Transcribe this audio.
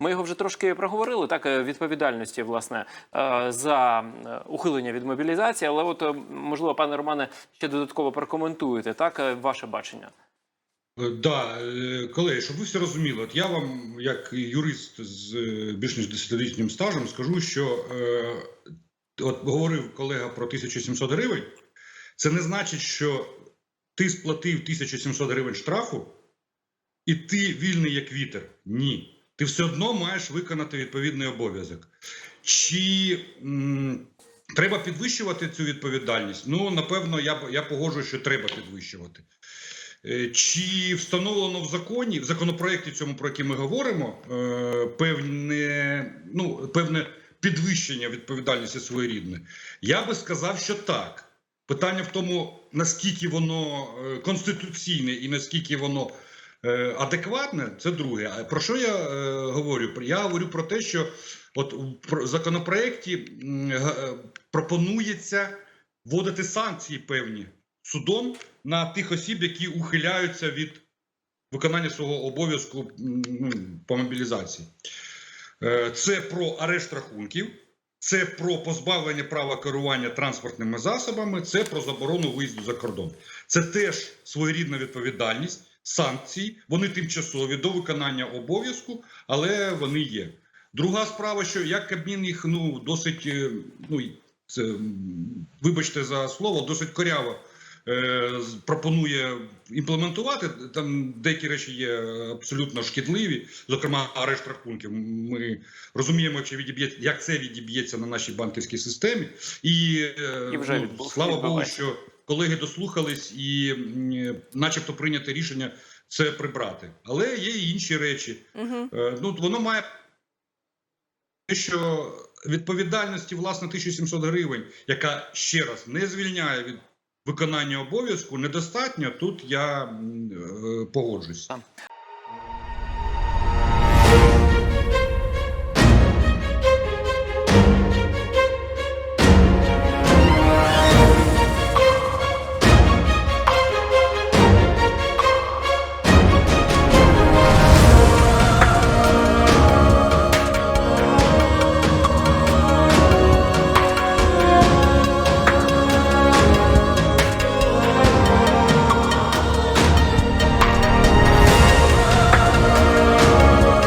Ми його вже трошки проговорили. Так е, відповідальності власне е, за е, ухилення від мобілізації. Але, от можливо, пане Романе, ще додатково прокоментуєте так ваше бачення. Да, колеги, щоб ви все розуміли, от я вам, як юрист з більш ніж десятилітнім стажем, скажу, що от говорив колега про 1700 гривень. Це не значить, що ти сплатив 1700 гривень штрафу, і ти вільний як вітер. Ні. Ти все одно маєш виконати відповідний обов'язок. Чи м, треба підвищувати цю відповідальність? Ну, напевно, я, я погоджуюсь, що треба підвищувати. Е, Чи встановлено в законі, в законопроекті цьому, про який ми говоримо, е, певне, ну, певне підвищення відповідальності своєрідної? Я би сказав, що так. Питання в тому, наскільки воно е, конституційне і наскільки воно адекватне, це друге. А про що я е, говорю? Я говорю про те, що от в законопроекті е, пропонується вводити санкції певні судом на тих осіб, які ухиляються від виконання свого обов'язку ну, по мобілізації. Е, Це про арешт рахунків, це про позбавлення права керування транспортними засобами, це про заборону виїзду за кордон. Це теж своєрідна відповідальність, санкції. Вони тимчасові до виконання обов'язку, але вони є. Друга справа, що як Кабмін їх ну досить, е, ну це вибачте за слово, досить коряво е, пропонує імплементувати. Там деякі речі є абсолютно шкідливі, зокрема арешт рахунків. Ми розуміємо, чи відіб'є, як це відіб'ється на нашій банківській системі, і, е, І вже ну, слава Богу, що колеги дослухались і, начебто, прийняти рішення це прибрати. Але є і інші речі. Угу. Ну, воно має те, що відповідальності, власне, 1700 гривень, яка ще раз не звільняє від виконання обов'язку, недостатньо. Тут я е, погоджусь.